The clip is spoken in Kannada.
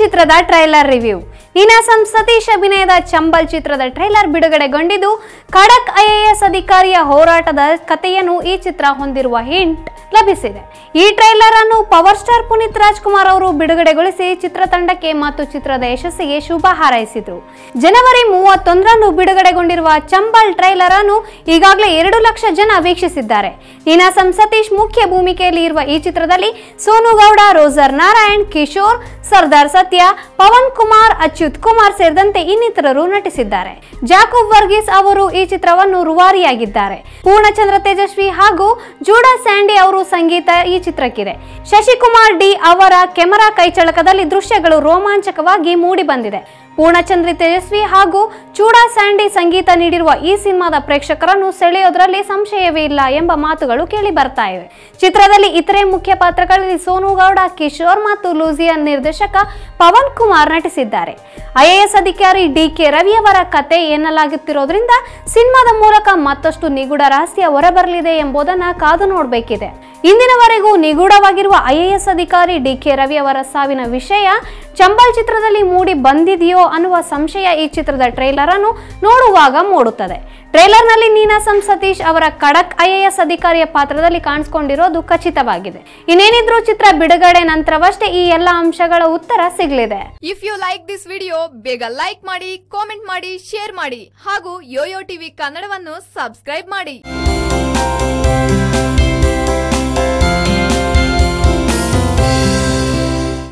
ಚಿತ್ರದ ಟ್ರೈಲರ್ ರಿವ್ಯೂ. ನೀನಾಸಂ ಸತೀಶ್ ಅಭಿನಯದ ಚಂಬಲ್ ಚಿತ್ರದ ಟ್ರೈಲರ್ ಬಿಡುಗಡೆಗೊಂಡಿದ್ದು, ಖಡಕ್ ಐಎಎಸ್ ಅಧಿಕಾರಿಯ ಹೋರಾಟದ ಕಥೆಯನ್ನು ಈ ಚಿತ್ರ ಹೊಂದಿರುವ ಹಿಂಟ್ ಲಭಿಸಿದೆ. ಈ ಟ್ರೈಲರ್ ಅನ್ನು ಪವರ್ ಸ್ಟಾರ್ ಪುನೀತ್ ರಾಜ್ಕುಮಾರ್ ಅವರು ಬಿಡುಗಡೆಗೊಳಿಸಿ ಚಿತ್ರತಂಡಕ್ಕೆ ಮತ್ತು ಚಿತ್ರದ ಯಶಸ್ಸಿಗೆ ಶುಭ ಹಾರೈಸಿದ್ರು. ಜನವರಿ ಮೂವತ್ತೊಂದರಂದು ಬಿಡುಗಡೆಗೊಂಡಿರುವ ಚಂಬಲ್ ಟ್ರೈಲರ್ ಅನ್ನು ಈಗಾಗಲೇ ಎರಡು ಲಕ್ಷ ಜನ ವೀಕ್ಷಿಸಿದ್ದಾರೆ. ನೀನಾಸಂ ಸತೀಶ್ ಮುಖ್ಯ ಭೂಮಿಕೆಯಲ್ಲಿ ಇರುವ ಈ ಚಿತ್ರದಲ್ಲಿ ಸೋನು ಗೌಡ ರೋಜರ್ ನಾರಾಯಣ್, ಕಿಶೋರ್, ಸರ್ದಾರ್ ಸತ್ಯ, ಪವನ್ ಕುಮಾರ್, ಅಚ್ಯುತ್ ಕುಮಾರ್ ಸೇರಿದಂತೆ ಇನ್ನಿತರರು ನಟಿಸಿದ್ದಾರೆ. ಜಾಕೋಬ್ ವರ್ಗೀಸ್ ಅವರು ಈ ಚಿತ್ರವನ್ನು ರುವಾರಿಯಾಗಿದ್ದಾರೆ. ಪೂರ್ಣಚಂದ್ರ ತೇಜಸ್ವಿ ಹಾಗೂ ಜೂಡಾ ಸ್ಯಾಂಡಿ ಅವರು ಸಂಗೀತ ಈ ಚಿತ್ರಕ್ಕಿದೆ. ಶಶಿಕುಮಾರ್ ಡಿ ಅವರ ಕೆಮರಾ ಕೈಚಳಕದಲ್ಲಿ ದೃಶ್ಯಗಳು ರೋಮಾಂಚಕವಾಗಿ ಮೂಡಿ ಬಂದಿದೆ. ಪೂರ್ಣಚಂದ್ರಿ ತೇಜಸ್ವಿ ಹಾಗೂ ಚೂಡಾ ಸ್ಯಾಂಡಿ ಸಂಗೀತ ನೀಡಿರುವ ಈ ಸಿನಿಮಾದ ಪ್ರೇಕ್ಷಕರನ್ನು ಸೆಳೆಯೋದ್ರಲ್ಲಿ ಸಂಶಯವೇ ಇಲ್ಲ ಎಂಬ ಮಾತುಗಳು ಕೇಳಿ ಬರ್ತಾ ಇವೆ. ಚಿತ್ರದಲ್ಲಿ ಇತರೆ ಮುಖ್ಯ ಪಾತ್ರಗಳಲ್ಲಿ ಸೋನು ಗೌಡ, ಕಿಶೋರ್ ಮತ್ತು ಲೂಸಿಯನ್ ನಿರ್ದೇಶಕ ಪವನ್ ಕುಮಾರ್ ನಟಿಸಿದ್ದಾರೆ. ಐಎಎಸ್ ಅಧಿಕಾರಿ ಡಿ ಕೆ ರವಿ ಅವರ ಕತೆ ಎನ್ನಲಾಗುತ್ತಿರೋದ್ರಿಂದ ಸಿನಿಮಾದ ಮೂಲಕ ಮತ್ತಷ್ಟು ನಿಗೂಢ ರಹಸ್ಯ ಹೊರಬರಲಿದೆ ಎಂಬುದನ್ನು ಕಾದು ನೋಡಬೇಕಿದೆ. ಇಂದಿನವರೆಗೂ ನಿಗೂಢವಾಗಿರುವ ಐಎಎಸ್ ಅಧಿಕಾರಿ ಡಿ ಕೆ ರವಿ ಅವರ ಸಾವಿನ ವಿಷಯ ಚಂಬಲ್ ಚಿತ್ರದಲ್ಲಿ ಮೂಡಿ ಬಂದಿದೆಯೋ ಅನ್ನುವ ಸಂಶಯ ಈ ಚಿತ್ರದ ಟ್ರೈಲರ್ ಅನ್ನು ನೋಡುವಾಗ ಮೂಡುತ್ತದೆ. ಟ್ರೈಲರ್ನಲ್ಲಿ ನೀನಾಸಂ ಸತೀಶ್ ಅವರ ಖಡಕ್ ಐಎಎಸ್ ಅಧಿಕಾರಿಯ ಪಾತ್ರದಲ್ಲಿ ಕಾಣಿಸಿಕೊಂಡಿರೋದು ಖಚಿತವಾಗಿದೆ. ಇನ್ನೇನಿದ್ರೂ ಚಿತ್ರ ಬಿಡುಗಡೆ ನಂತರವಷ್ಟೇ ಈ ಎಲ್ಲ ಅಂಶಗಳ ಉತ್ತರ ಸಿಗಲಿದೆ. If you like this video ಬೇಗ ಲೈಕ್ ಮಾಡಿ ಕಾಮೆಂಟ್ ಮಾಡಿ ಶೇರ್ ಮಾಡಿ ಹಾಗೂ ಯೋಯೋ ಟಿವಿ ಕನ್ನಡವನ್ನು ಸಬ್ಸ್ಕ್ರೈಬ್ ಮಾಡಿ.